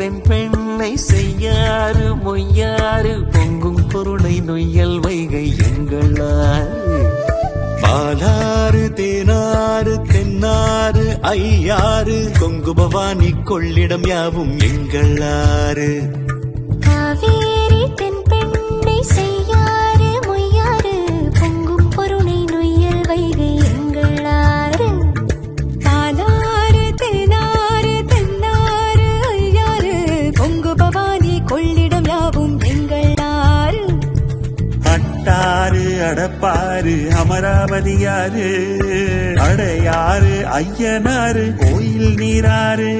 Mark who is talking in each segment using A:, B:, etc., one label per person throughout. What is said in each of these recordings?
A: தென் பெண்ணை செய்யாறு மொய்யாறு பொங்கும் பொருளை நொய்யல் வைகை எங்களாறு. பாலாறு தேனாறு தென்னாறு ஐயாறு கொங்கு பவானி கொள்ளிடம் யாவும் எங்களாறு.
B: அடப்பாரு அமராவதி அமராவதியாறு அடையாறு ஐயனாறு கோயில் நீராறு.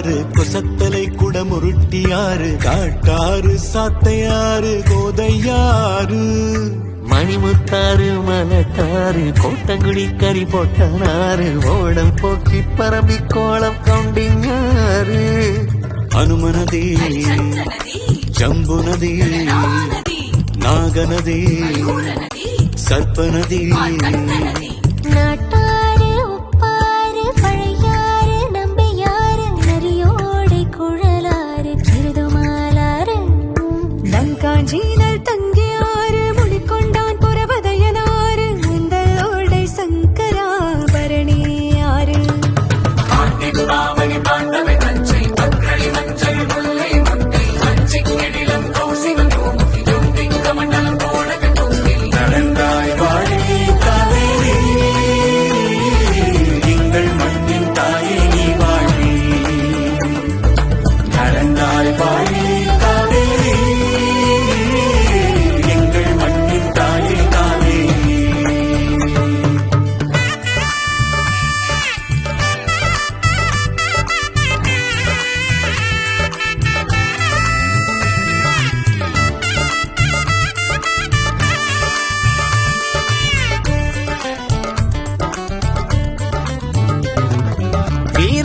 B: நூலாறு கொசத்தலை குடமுருட்டியாறு காட்டாறு சாத்தையாறு கோதையாறு. மணிமுத்தாறு மலத்தாறு கோட்டங்குடி கறி போட்டனாறு ஓடம் போக்கி பரம்பி கோலம் கவுண்டிங்காறு. அனுமனதி ஜம்புநதி நாகநதி சர்ப்பநதி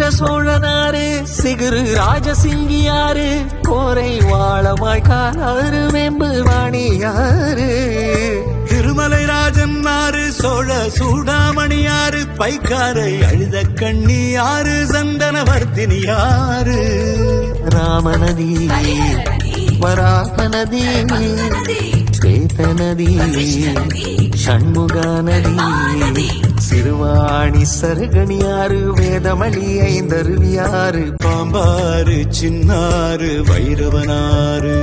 A: வீர சோழனாரு சிகுரு ராஜசிங்கியாரு கோரை வாழமாய் காலாறு வெம்பு வாணியாறு
B: திருமலை ராஜன் ஆறு சோழ சூடாமணியாறு பைக்காரை அழுத கண்ணியாறு சந்தனவர்த்தினியாறு
A: ராமநதி வராகநதி ஸ்வேதநதி ஷண்முகா நதி சிறுவாணி சருகணியாறு வேதமணி ஐந்தருவியாறு
B: பாம்பாறு சின்னாறு வைரவனாறு.